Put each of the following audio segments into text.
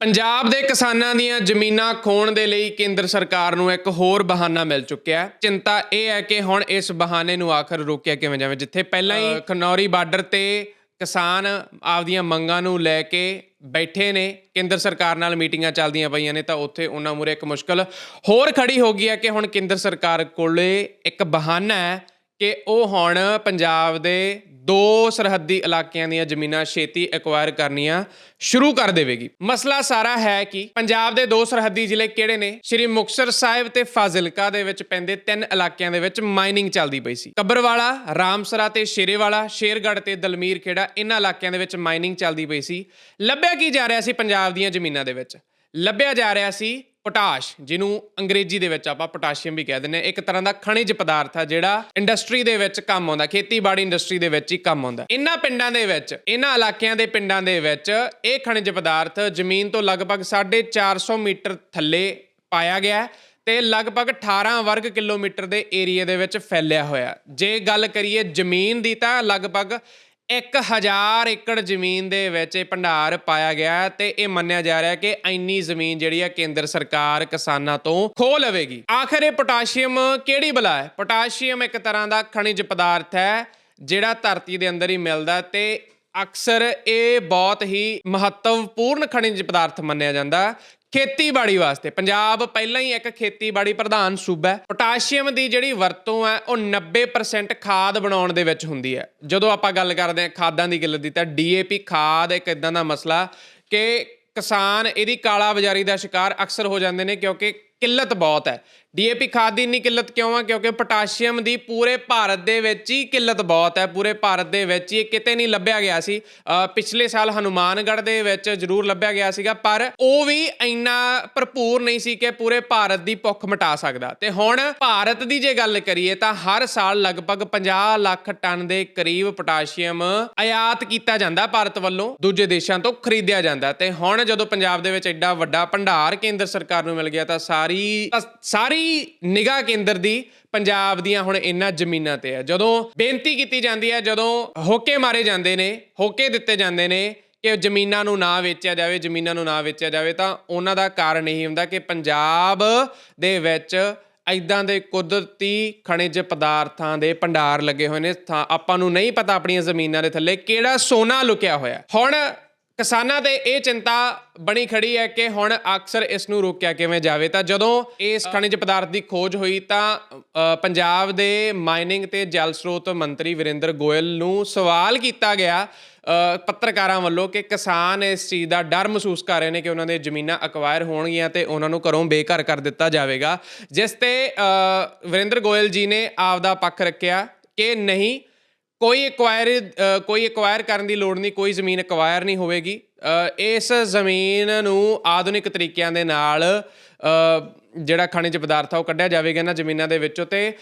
ਪੰਜਾਬ ਦੇ ਕਿਸਾਨਾਂ ਦੀਆਂ ਜ਼ਮੀਨਾਂ ਖੋਣ ਦੇ ਲਈ ਕੇਂਦਰ ਸਰਕਾਰ ਨੂੰ ਇੱਕ ਹੋਰ ਬਹਾਨਾ ਮਿਲ ਚੁੱਕਿਆ ਹੈ। ਚਿੰਤਾ ਇਹ ਹੈ ਕਿ ਹੁਣ ਇਸ ਬਹਾਨੇ ਨੂੰ ਆਖਰ ਰੋਕਿਆ ਕਿਵੇਂ ਜਾਵੇ ਜਿੱਥੇ ਪਹਿਲਾਂ ਹੀ ਖਨੌਰੀ ਬਾਰਡਰ ਤੇ ਕਿਸਾਨ ਆਪਦੀਆਂ ਮੰਗਾਂ ਨੂੰ ਲੈ ਕੇ ਬੈਠੇ ਨੇ ਕੇਂਦਰ ਸਰਕਾਰ ਨਾਲ ਮੀਟਿੰਗਾਂ ਚੱਲਦੀਆਂ ਪਈਆਂ ਨੇ ਤਾਂ ਉੱਥੇ ਉਹਨਾਂ ਮੂਰੇ ਇੱਕ ਮੁਸ਼ਕਲ ਹੋਰ ਖੜੀ ਹੋ ਗਈ ਹੈ ਕਿ ਹੁਣ ਕੇਂਦਰ ਸਰਕਾਰ ਕੋਲੇ ਇੱਕ ਬਹਾਨਾ ਹੈ ਕਿ ਉਹ ਹੁਣ ਪੰਜਾਬ ਦੇ ਦੋ ਸਰਹੱਦੀ ਇਲਾਕਿਆਂ ਦੀਆਂ ਜ਼ਮੀਨਾਂ ਛੇਤੀ ਐਕਵਾਇਰ ਕਰਨੀਆਂ ਸ਼ੁਰੂ ਕਰ ਦੇਵੇਗੀ। ਮਸਲਾ ਸਾਰਾ ਹੈ ਕਿ ਪੰਜਾਬ ਦੇ ਦੋ ਸਰਹੱਦੀ ਜ਼ਿਲ੍ਹੇ ਕਿਹੜੇ ਨੇ? ਸ਼੍ਰੀ ਮੁਕਤਸਰ ਸਾਹਿਬ ਤੇ ਫਾਜ਼ਿਲਕਾ ਦੇ ਵਿੱਚ ਪੈਂਦੇ ਤਿੰਨ ਇਲਾਕਿਆਂ ਦੇ ਵਿੱਚ ਮਾਈਨਿੰਗ ਚੱਲਦੀ ਪਈ ਸੀ। ਕੱਬਰਵਾਲਾ, ਰਾਮਸਰਾ ਤੇ ਸ਼ੇਰੇਵਾਲਾ, ਸ਼ੇਰਗੜ੍ਹ ਤੇ ਦਲਮੀਰ ਖੇੜਾ ਇਹਨਾਂ ਇਲਾਕਿਆਂ ਦੇ ਵਿੱਚ ਮਾਈਨਿੰਗ ਚੱਲਦੀ ਪਈ ਸੀ। ਲੱਭਿਆ ਕੀ ਜਾ ਰਿਹਾ ਸੀ ਪੰਜਾਬ ਦੀਆਂ ਜ਼ਮੀਨਾਂ ਦੇ ਵਿੱਚ? ਲੱਭਿਆ ਜਾ ਰਿਹਾ ਸੀ ਪੋਟਾਸ਼, ਜਿਹਨੂੰ ਅੰਗਰੇਜ਼ੀ ਦੇ ਵਿੱਚ ਆਪਾਂ ਪੋਟਾਸ਼ੀਅਮ ਵੀ ਕਹਿ ਦਿੰਦੇ ਹਾਂ। ਇੱਕ ਤਰ੍ਹਾਂ ਦਾ ਖਣਿਜ ਪਦਾਰਥ ਆ ਜਿਹੜਾ ਇੰਡਸਟਰੀ ਦੇ ਵਿੱਚ ਕੰਮ ਆਉਂਦਾ, ਖੇਤੀਬਾੜੀ ਇੰਡਸਟਰੀ ਦੇ ਵਿੱਚ ਹੀ ਕੰਮ ਆਉਂਦਾ। ਇਹਨਾਂ ਪਿੰਡਾਂ ਦੇ ਵਿੱਚ ਇਹਨਾਂ ਇਲਾਕਿਆਂ ਦੇ ਪਿੰਡਾਂ ਦੇ ਵਿੱਚ ਇਹ ਖਣਿਜ ਪਦਾਰਥ ਜ਼ਮੀਨ ਤੋਂ ਲਗਭਗ 450 ਮੀਟਰ ਥੱਲੇ ਪਾਇਆ ਗਿਆ ਹੈ ਤੇ ਲਗਭਗ 18 ਵਰਗ ਕਿਲੋਮੀਟਰ ਦੇ ਏਰੀਆ ਦੇ ਵਿੱਚ ਫੈਲਿਆ ਹੋਇਆ ਜੇ ਗੱਲ ਕਰੀਏ ਜ਼ਮੀਨ ਦੀ ਤਾਂ ਲਗਭਗ 1000 ਏਕੜ ਜ਼ਮੀਨ ਦੇ ਵਿੱਚ ਇਹ ਭੰਡਾਰ ਪਾਇਆ ਗਿਆ ਹੈ ਤੇ ਇਹ ਮੰਨਿਆ ਜਾ ਰਿਹਾ ਕਿ ਇੰਨੀ ਜ਼ਮੀਨ ਜਿਹੜੀ ਹੈ ਕੇਂਦਰ ਸਰਕਾਰ ਕਿਸਾਨਾਂ ਤੋਂ ਖੋ ਲਵੇਗੀ। ਆਖਰ ਇਹ ਪੋਟਾਸ਼ੀਅਮ ਕਿਹੜੀ ਬਲਾ ਹੈ? ਪੋਟਾਸ਼ੀਅਮ ਇੱਕ ਤਰ੍ਹਾਂ ਦਾ ਖਣਿਜ ਪਦਾਰਥ ਹੈ ਜਿਹੜਾ ਧਰਤੀ ਦੇ ਅੰਦਰ ਹੀ ਮਿਲਦਾ ਤੇ ਅਕਸਰ ਇਹ ਬਹੁਤ ਹੀ ਮਹੱਤਵਪੂਰਨ ਖਣਿਜ ਪਦਾਰਥ ਮੰਨਿਆ ਜਾਂਦਾ ਖੇਤੀਬਾੜੀ ਵਾਸਤੇ। ਪੰਜਾਬ ਪਹਿਲਾਂ ਹੀ ਇੱਕ ਖੇਤੀਬਾੜੀ ਪ੍ਰਧਾਨ ਸੂਬਾ ਹੈ। ਪੋਟਾਸ਼ੀਅਮ ਦੀ ਜਿਹੜੀ ਵਰਤੋਂ ਹੈ, ਉਹ 90% ਖਾਦ ਬਣਾਉਣ ਦੇ ਵਿੱਚ ਹੁੰਦੀ ਹੈ। ਜਦੋਂ ਆਪਾਂ ਗੱਲ ਕਰਦੇ ਹਾਂ ਖਾਦਾਂ ਦੀ ਗੱਲ ਦੀ, ਤਾਂ ਡੀਏਪੀ ਖਾਦ ਇੱਕ ਇਦਾਂ ਦਾ ਮਸਲਾ ਕਿ ਕਿਸਾਨ ਇਹਦੀ ਕਾਲਾ ਬਾਜ਼ਾਰੀ ਦਾ ਸ਼ਿਕਾਰ ਅਕਸਰ ਹੋ ਜਾਂਦੇ ਨੇ ਕਿਉਂਕਿ ਕਿੱਲਤ ਬਹੁਤ ਹੈ। ਡੀਏਪੀ ਖਾਦ ਦੀ ਇੰਨੀ ਕਿੱਲਤ ਕਿਉਂ ਆ? ਕਿਉਂਕਿ ਪੋਟਾਸ਼ੀਅਮ ਦੀ ਪੂਰੇ ਭਾਰਤ ਦੇ ਵਿੱਚ ਹੀ ਕਿੱਲਤ ਬਹੁਤ ਹੈ। ਪੂਰੇ ਭਾਰਤ ਦੇ ਵਿੱਚ ਹੀ ਕਿਤੇ ਨਹੀਂ ਲੱਭਿਆ ਗਿਆ ਸੀ। ਪਿਛਲੇ ਸਾਲ ਹਨੂਮਾਨਗੜ੍ਹ ਦੇ ਵਿੱਚ ਜ਼ਰੂਰ ਲੱਭਿਆ ਗਿਆ ਸੀਗਾ, ਪਰ ਉਹ ਵੀ ਇੰਨਾ ਭਰਪੂਰ ਨਹੀਂ ਸੀ ਕਿ ਪੂਰੇ ਭਾਰਤ ਦੀ ਭੁੱਖ ਮਿਟਾ ਸਕਦਾ। ਤੇ ਹੁਣ ਭਾਰਤ ਦੀ ਜੇ ਗੱਲ ਕਰੀਏ ਤਾਂ ਹਰ ਸਾਲ ਲਗਭਗ 50 ਲੱਖ ਟਨ ਦੇ ਕਰੀਬ ਪੋਟਾਸ਼ੀਅਮ ਆਯਾਤ ਕੀਤਾ ਜਾਂਦਾ ਭਾਰਤ ਵੱਲੋਂ, ਦੂਜੇ ਦੇਸ਼ਾਂ ਤੋਂ ਖਰੀਦਿਆ ਜਾਂਦਾ। ਤੇ ਹੁਣ ਜਦੋਂ ਪੰਜਾਬ ਦੇ ਵਿੱਚ ਐਡਾ ਵੱਡਾ ਭੰਡਾਰ ਕੇਂਦਰ ਸਰਕਾਰ ਨੂੰ ਮਿਲ ਗਿਆ ਤਾਂ ਸਾਰੀ ਸਾਰੀ ਸਾਰੀ ਨਿਗਾਹ ਕੇਂਦਰ ਦੀ ਪੰਜਾਬ ਦੀਆਂ ਹੁਣ ਇਹਨਾਂ ਜ਼ਮੀਨਾਂ ਤੇ ਹੈ ਜਦੋਂ ਬੇਨਤੀ ਕੀਤੀ ਜਾਂਦੀ ਹੈ ਜਦੋਂ ਹੋਕੇ ਮਾਰੇ ਜਾਂਦੇ ਨੇ, ਹੋਕੇ ਦਿੱਤੇ ਜਾਂਦੇ ਨੇ ਕਿ ਜ਼ਮੀਨਾਂ ਨੂੰ ਨਾ ਵੇਚਿਆ ਜਾਵੇ, ਜ਼ਮੀਨਾਂ ਨੂੰ ਨਾ ਵੇਚਿਆ ਜਾਵੇ, ਤਾਂ ਉਹਨਾਂ ਦਾ ਕਾਰਨ ਇਹੀ ਹੁੰਦਾ ਕਿ ਪੰਜਾਬ ਦੇ ਵਿੱਚ ਐਦਾਂ ਦੇ ਕੁਦਰਤੀ ਖਣਿਜ ਪਦਾਰਥਾਂ ਦੇ ਭੰਡਾਰ ਲੱਗੇ ਹੋਏ ਨੇ। ਤਾਂ ਆਪਾਂ ਨੂੰ ਨਹੀਂ ਪਤਾ ਆਪਣੀਆਂ ਜ਼ਮੀਨਾਂ ਦੇ ਥੱਲੇ ਕਿਹੜਾ ਸੋਨਾ ਲੁਕਿਆ ਹੋਇਆ। ਹੁਣ ਕਿਸਾਨਾਂ ਤੇ ਇਹ ਚਿੰਤਾ ਬਣੀ ਖੜੀ ਹੈ ਕਿ ਹੁਣ ਅਕਸਰ ਇਸ ਨੂੰ ਰੋਕਿਆ ਕਿਵੇਂ ਜਾਵੇ। ਤਾਂ ਜਦੋਂ ਇਸ ਖਣਿਜ ਪਦਾਰਥ ਦੀ ਖੋਜ ਹੋਈ ਤਾਂ ਪੰਜਾਬ ਦੇ ਮਾਈਨਿੰਗ ਤੇ ਜਲ ਸਰੋਤ ਮੰਤਰੀ ਵਿਰਿੰਦਰ ਗੋਇਲ ਨੂੰ ਸਵਾਲ ਕੀਤਾ ਗਿਆ ਪੱਤਰਕਾਰਾਂ ਵੱਲੋਂ ਕਿ ਕਿਸਾਨ ਇਸ ਚੀਜ਼ ਦਾ ਡਰ ਮਹਿਸੂਸ ਕਰ ਰਹੇ ਨੇ ਕਿ ਉਹਨਾਂ ਦੇ ਜ਼ਮੀਨਾਂ ਅਕਵਾਇਰ ਹੋਣਗੀਆਂ ਤੇ ਉਹਨਾਂ ਨੂੰ ਘਰੋਂ ਬੇਘਰ ਕਰ ਦਿੱਤਾ ਜਾਵੇਗਾ। ਜਿਸ ਤੇ ਅ, ਵਿਰਿੰਦਰ ਗੋਇਲ ਜੀ ਨੇ ਆਪਦਾ ਪੱਖ ਰੱਖਿਆ ਕਿ ਨਹੀਂ ਕੋਈ ਐਕਵਾਇਰ ਕੋਈ ਐਕਵਾਇਰ ਕਰਨ ਦੀ ਲੋੜ ਨਹੀਂ, ਕੋਈ ਜ਼ਮੀਨ ਐਕਵਾਇਰ ਨਹੀਂ ਹੋਵੇਗੀ। ਇਸ ਜ਼ਮੀਨ ਨੂੰ ਆਧੁਨਿਕ ਤਰੀਕਿਆਂ ਦੇ ਨਾਲ ਜਿਹੜਾ ਖਣਿਜ ਪਦਾਰਥ ਆ, ਉਹ ਕੱਢਿਆ ਜਾਵੇਗਾ ਇਹਨਾਂ ਜ਼ਮੀਨਾਂ ਦੇ ਵਿੱਚੋਂ ਤੇ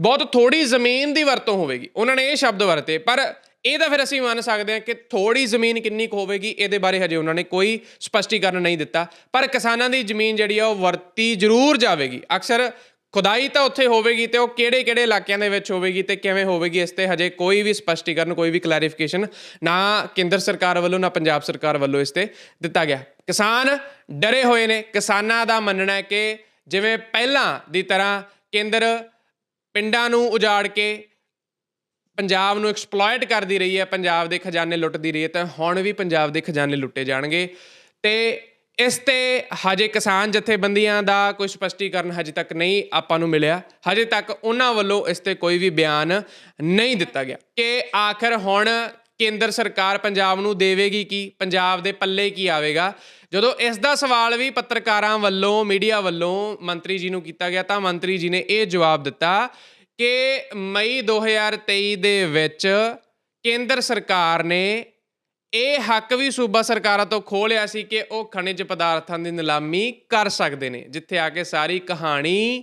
ਬਹੁਤ ਥੋੜੀ ਜ਼ਮੀਨ ਦੀ ਵਰਤੋਂ ਹੋਵੇਗੀ। ਉਹਨਾਂ ਨੇ ਇਹ ਸ਼ਬਦ ਵਰਤੇ, ਪਰ ਇਹ ਤਾਂ ਫਿਰ ਅਸੀਂ ਮੰਨ ਸਕਦੇ ਹਾਂ ਕਿ ਥੋੜੀ ਜ਼ਮੀਨ ਕਿੰਨੀ ਕੁ ਹੋਵੇਗੀ, ਇਹਦੇ ਬਾਰੇ ਹਜੇ ਉਹਨਾਂ ਨੇ ਕੋਈ ਸਪਸ਼ਟੀਕਰਨ ਨਹੀਂ ਦਿੱਤਾ। ਪਰ ਕਿਸਾਨਾਂ ਦੀ ਜ਼ਮੀਨ ਜਿਹੜੀ ਆ, ਉਹ ਵਰਤੀ ਜ਼ਰੂਰ ਜਾਵੇਗੀ। ਅਕਸਰ ਖੁਦਾਈ ਤਾਂ ਉੱਥੇ ਹੋਵੇਗੀ ਤੇ ਉਹ ਕਿਹੜੇ ਕਿਹੜੇ ਇਲਾਕਿਆਂ ਦੇ ਵਿੱਚ ਹੋਵੇਗੀ ਤੇ ਕਿਵੇਂ ਹੋਵੇਗੀ ਇਸ ਤੇ ਹਜੇ ਕੋਈ ਵੀ ਸਪਸ਼ਟੀਕਰਨ, ਕੋਈ ਵੀ ਕਲੈਰੀਫਿਕੇਸ਼ਨ ਨਾ ਕੇਂਦਰ ਸਰਕਾਰ ਵੱਲੋਂ, ਨਾ ਪੰਜਾਬ ਸਰਕਾਰ ਵੱਲੋਂ ਇਸ ਤੇ ਦਿੱਤਾ ਗਿਆ। ਕਿਸਾਨ ਡਰੇ ਹੋਏ ਨੇ। ਕਿਸਾਨਾਂ ਦਾ ਮੰਨਣਾ ਹੈ ਕਿ ਜਿਵੇਂ ਪਹਿਲਾਂ ਦੀ ਤਰ੍ਹਾਂ ਕੇਂਦਰ ਪਿੰਡਾਂ ਨੂੰ ਉਜਾੜ ਕੇ ਪੰਜਾਬ ਨੂੰ ਐਕਸਪਲੋਇਟ ਕਰਦੀ ਰਹੀ ਹੈ, ਪੰਜਾਬ ਦੇ ਖਜ਼ਾਨੇ ਲੁੱਟਦੀ ਰਹੀ ਹੈ, ਤਾਂ ਹੁਣ ਵੀ ਪੰਜਾਬ ਦੇ ਖਜ਼ਾਨੇ ਲੁੱਟੇ ਜਾਣਗੇ। ਤੇ ਇਸ ਤੇ ਹਜੇ ਕਿਸਾਨ ਜਥੇਬੰਦੀਆਂ ਦਾ ਕੋਈ ਸਪਸ਼ਟੀਕਰਨ ਹਜੇ ਤੱਕ ਨਹੀਂ ਆਪਾਂ ਨੂੰ ਮਿਲਿਆ। ਹਜੇ ਤੱਕ ਉਹਨਾਂ ਵੱਲੋਂ ਇਸ ਤੇ ਕੋਈ ਵੀ ਬਿਆਨ ਨਹੀਂ ਦਿੱਤਾ ਗਿਆ। ਕਿ ਆਖਰ ਹੁਣ ਕੇਂਦਰ ਸਰਕਾਰ ਪੰਜਾਬ ਨੂੰ ਦੇਵੇਗੀ ਕੀ? ਪੰਜਾਬ ਦੇ ਪੱਲੇ ਕੀ ਆਵੇਗਾ? ਜਦੋਂ ਇਸ ਦਾ ਸਵਾਲ ਵੀ ਪੱਤਰਕਾਰਾਂ ਵੱਲੋਂ, ਮੀਡੀਆ ਵੱਲੋਂ ਮੰਤਰੀ ਜੀ ਨੂੰ ਕੀਤਾ ਗਿਆ ਤਾਂ ਮੰਤਰੀ ਜੀ ਨੇ ਇਹ ਜਵਾਬ ਦਿੱਤਾ ਕਿ ਮਈ 2023 ਦੇ ਵਿੱਚ ਕੇਂਦਰ ਸਰਕਾਰ ਨੇ ਇਹ ਹੱਕ ਵੀ ਸੂਬਾ ਸਰਕਾਰਾਂ ਤੋਂ ਖੋਹ ਲਿਆ ਸੀ ਕਿ ਉਹ ਖਣਿਜ ਪਦਾਰਥਾਂ ਦੀ ਨਿਲਾਮੀ ਕਰ ਸਕਦੇ ਨੇ, ਜਿੱਥੇ ਆ ਕੇ ਸਾਰੀ ਕਹਾਣੀ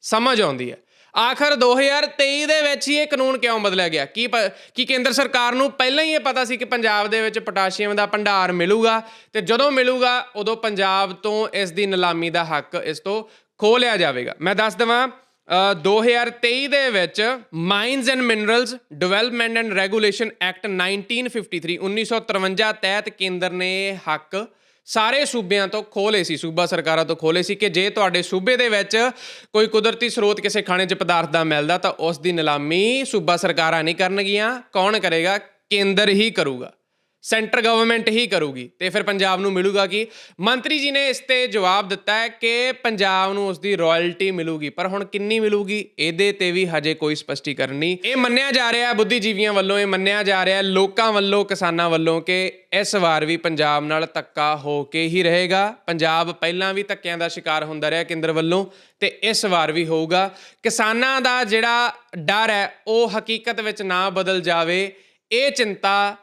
ਸਮਝ ਆਉਂਦੀ ਹੈ। ਆਖਰ 2023 ਦੇ ਵਿੱਚ ਹੀ ਇਹ ਕਾਨੂੰਨ ਕਿਉਂ ਬਦਲਿਆ ਗਿਆ? ਕੀ ਪ- ਕੀ ਕੇਂਦਰ ਸਰਕਾਰ ਨੂੰ ਪਹਿਲਾਂ ਹੀ ਇਹ ਪਤਾ ਸੀ ਕਿ ਪੰਜਾਬ ਦੇ ਵਿੱਚ ਪੋਟਾਸ਼ੀਅਮ ਦਾ ਭੰਡਾਰ ਮਿਲੂਗਾ ਤੇ ਜਦੋਂ ਮਿਲੂਗਾ, ਉਦੋਂ ਪੰਜਾਬ ਤੋਂ ਇਸ ਦੀ ਨਿਲਾਮੀ ਦਾ ਹੱਕ ਇਸ ਤੋਂ ਖੋਹ ਲਿਆ ਜਾਵੇਗਾ। ਮੈਂ ਦੱਸ ਦਵਾਂ 2023 ਦੇ ਵਿੱਚ mines and minerals development and regulation act 1953 1953 ਤਹਿਤ ਕੇਂਦਰ ਨੇ ਹੱਕ ਸਾਰੇ ਸੂਬਿਆਂ ਤੋਂ ਖੋਲੇ ਸੀ, ਸੂਬਾ ਸਰਕਾਰਾਂ ਤੋਂ ਖੋਲੇ ਸੀ ਕਿ ਜੇ ਤੁਹਾਡੇ ਸੂਬੇ ਦੇ ਵਿੱਚ ਕੋਈ ਕੁਦਰਤੀ ਸਰੋਤ ਕਿਸੇ ਖਾਣੇ 'ਚ ਪਦਾਰਥ ਦਾ ਮਿਲਦਾ ਤਾਂ ਉਸ ਦੀ ਨਿਲਾਮੀ ਸੂਬਾ ਸਰਕਾਰਾਂ ਨਹੀਂ ਕਰਨਗੀਆਂ, ਕੌਣ ਕਰੇਗਾ? ਕੇਂਦਰ ਹੀ ਕਰੂਗਾ। ਸੈਂਟਰ ਗਵਰਨਮੈਂਟ ਹੀ ਕਰੂਗੀ। ਤੇ ਫਿਰ ਪੰਜਾਬ ਨੂੰ ਮਿਲੂਗਾ ਕੀ? ਮੰਤਰੀ ਜੀ ਨੇ ਇਸ ਤੇ ਜਵਾਬ ਦਿੱਤਾ ਹੈ ਕਿ ਪੰਜਾਬ ਨੂੰ ਉਸ ਦੀ ਰਾਇਲਟੀ ਮਿਲੂਗੀ। ਪਰ ਹੁਣ ਕਿੰਨੀ ਮਿਲੂਗੀ? ਇਹਦੇ ਤੇ ਵੀ ਹਜੇ ਕੋਈ ਸਪਸ਼ਟੀਕਰਨ ਨਹੀਂ। ਇਹ ਮੰਨਿਆ ਜਾ ਰਿਹਾ ਹੈ, ਬੁੱਧੀਜੀਵੀਆਂ ਵੱਲੋਂ ਇਹ ਮੰਨਿਆ ਜਾ ਰਿਹਾ ਹੈ, ਲੋਕਾਂ ਵੱਲੋਂ, ਕਿਸਾਨਾਂ ਵੱਲੋਂ ਕਿ ਇਸ ਵਾਰ ਵੀ ਪੰਜਾਬ ਨਾਲ ਧੱਕਾ ਹੋ ਕੇ ਹੀ ਰਹੇਗਾ। ਪੰਜਾਬ ਪਹਿਲਾਂ ਵੀ ਧੱਕਿਆਂ ਦਾ ਸ਼ਿਕਾਰ ਹੁੰਦਾ ਰਿਹਾ ਕੇਂਦਰ ਵੱਲੋਂ ਤੇ ਇਸ ਵਾਰ ਵੀ ਹੋਊਗਾ। ਕਿਸਾਨਾਂ ਦਾ ਜਿਹੜਾ ਡਰ ਹੈ, ਉਹ ਹਕੀਕਤ ਵਿੱਚ ਨਾ ਬਦਲ ਜਾਵੇ। ਇਹ ਚਿੰਤਾ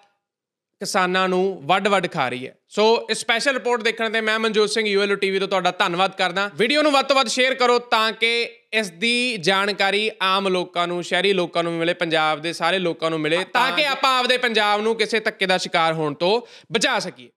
ਕਿਸਾਨਾਂ ਨੂੰ ਵੱਡ-ਵੱਡ ਖਾ ਰਹੀ ਹੈ। ਸੋ ਇਸ ਸਪੈਸ਼ਲ ਰਿਪੋਰਟ ਦੇਖਣ ਤੇ ਮੈਂ ਮਨਜੋਤ ਸਿੰਘ ਯੂਐਲਓ ਟੀਵੀ ਤੋਂ ਤੁਹਾਡਾ ਧੰਨਵਾਦ ਕਰਦਾ। ਵੀਡੀਓ ਨੂੰ ਵੱਧ ਤੋਂ ਵੱਧ ਸ਼ੇਅਰ ਕਰੋ ਤਾਂ ਕਿ ਇਸ ਦੀ ਜਾਣਕਾਰੀ ਆਮ ਲੋਕਾਂ ਨੂੰ ਸ਼ਹਿਰੀ ਲੋਕਾਂ ਨੂੰ ਮਿਲੇ ਪੰਜਾਬ ਦੇ ਸਾਰੇ ਲੋਕਾਂ ਨੂੰ ਮਿਲੇ ਤਾਂ ਕਿ ਆਪਾਂ ਆਪਦੇ ਪੰਜਾਬ ਨੂੰ ਕਿਸੇ ਧੱਕੇ ਦਾ ਸ਼ਿਕਾਰ ਹੋਣ ਤੋਂ ਬਚਾ ਸਕੀਏ।